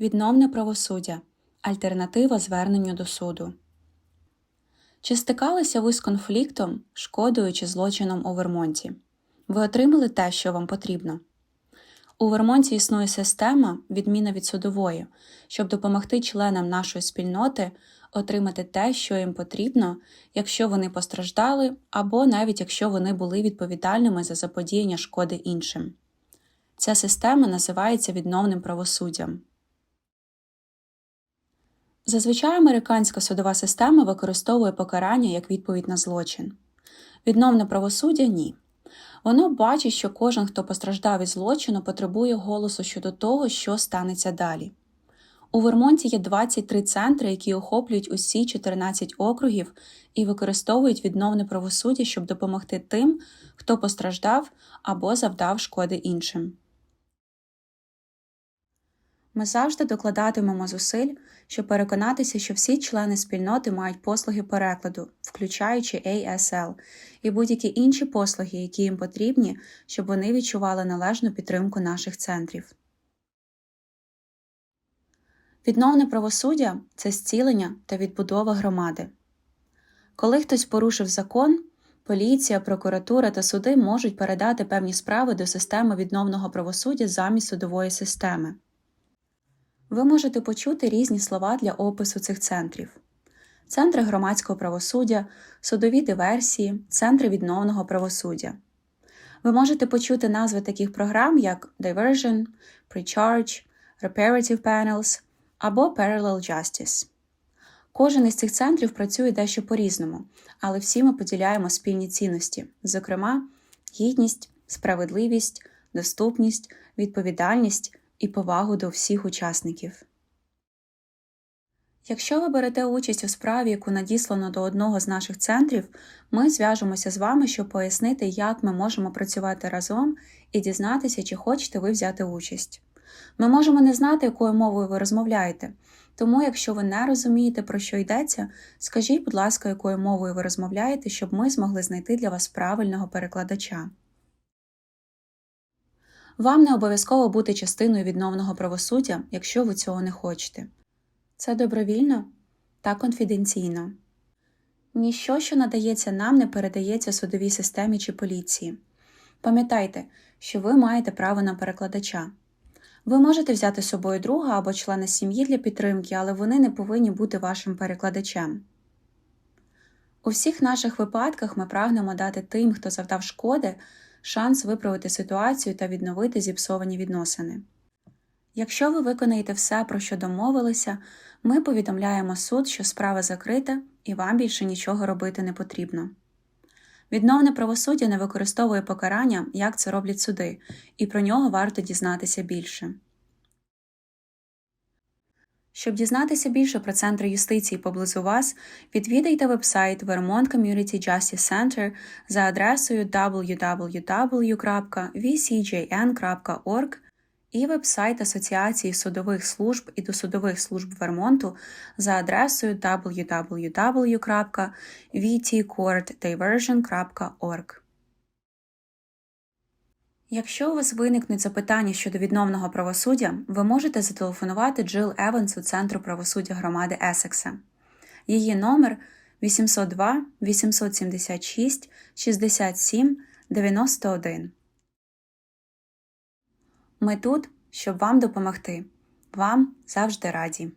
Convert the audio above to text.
Відновне правосуддя альтернатива зверненню до суду. Чи стикалися ви з конфліктом, шкодою чи злочином у Вермонті? Ви отримали те, що вам потрібно? У Вермонті існує система, відміна від судової, щоб допомогти членам нашої спільноти отримати те, що їм потрібно, якщо вони постраждали, або навіть якщо вони були відповідальними за заподіяння шкоди іншим. Ця система називається відновним правосуддям. Зазвичай американська судова система використовує покарання як відповідь на злочин. Відновне правосуддя ні. Воно бачить, що кожен, хто постраждав від злочину, потребує голосу щодо того, що станеться далі. У Вермонті є 23 центри, які охоплюють усі 14 округів і використовують відновне правосуддя, щоб допомогти тим, хто постраждав або завдав шкоди іншим. Ми завжди докладатимемо зусиль, щоб переконатися, що всі члени спільноти мають послуги перекладу, включаючи ASL, і будь-які інші послуги, які їм потрібні, щоб вони відчували належну підтримку наших центрів. Відновне правосуддя це зцілення та відбудова громади. Коли хтось порушив закон, поліція, прокуратура та суди можуть передати певні справи до системи відновного правосуддя замість судової системи. Ви можете почути різні слова для опису цих центрів: центри громадського правосуддя, судові диверсії, центри відновного правосуддя. Ви можете почути назви таких програм, як Diversion, Precharge, Reparative Panels або Parallel Justice. Кожен із цих центрів працює дещо по-різному, але всі ми поділяємо спільні цінності, зокрема, гідність, справедливість, доступність, відповідальність і повагу до всіх учасників. Якщо ви берете участь у справі, яку надіслано до одного з наших центрів, ми зв'яжемося з вами, щоб пояснити, як ми можемо працювати разом і дізнатися, чи хочете ви взяти участь. Ми можемо не знати, якою мовою ви розмовляєте, тому, якщо ви не розумієте, про що йдеться, скажіть, будь ласка, якою мовою ви розмовляєте, щоб ми змогли знайти для вас правильного перекладача. Вам не обов'язково бути частиною відновного правосуддя, якщо ви цього не хочете. Це добровільно та конфіденційно. Ніщо, що надається нам, не передається судовій системі чи поліції. Пам'ятайте, що ви маєте право на перекладача. Ви можете взяти з собою друга або члена сім'ї для підтримки, але вони не повинні бути вашим перекладачем. У всіх наших випадках ми прагнемо дати тим, хто завдав шкоди, шанс виправити ситуацію та відновити зіпсовані відносини. Якщо ви виконаєте все, про що домовилися, ми повідомляємо суд, що справа закрита і вам більше нічого робити не потрібно. Відновне правосуддя не використовує покарання, як це роблять суди, і про нього варто дізнатися більше. Щоб дізнатися більше про центри юстиції поблизу вас, відвідайте вебсайт Vermont Community Justice Center за адресою www.vcjn.org і вебсайт Асоціації судових служб і досудових служб Вермонту за адресою www.vtcourtdiversion.org. Якщо у вас виникнуть запитання щодо відновного правосуддя, ви можете зателефонувати Джил Евансу Центру правосуддя громади Есекса. Її номер 802 876 67 91. Ми тут, щоб вам допомогти. Вам завжди раді.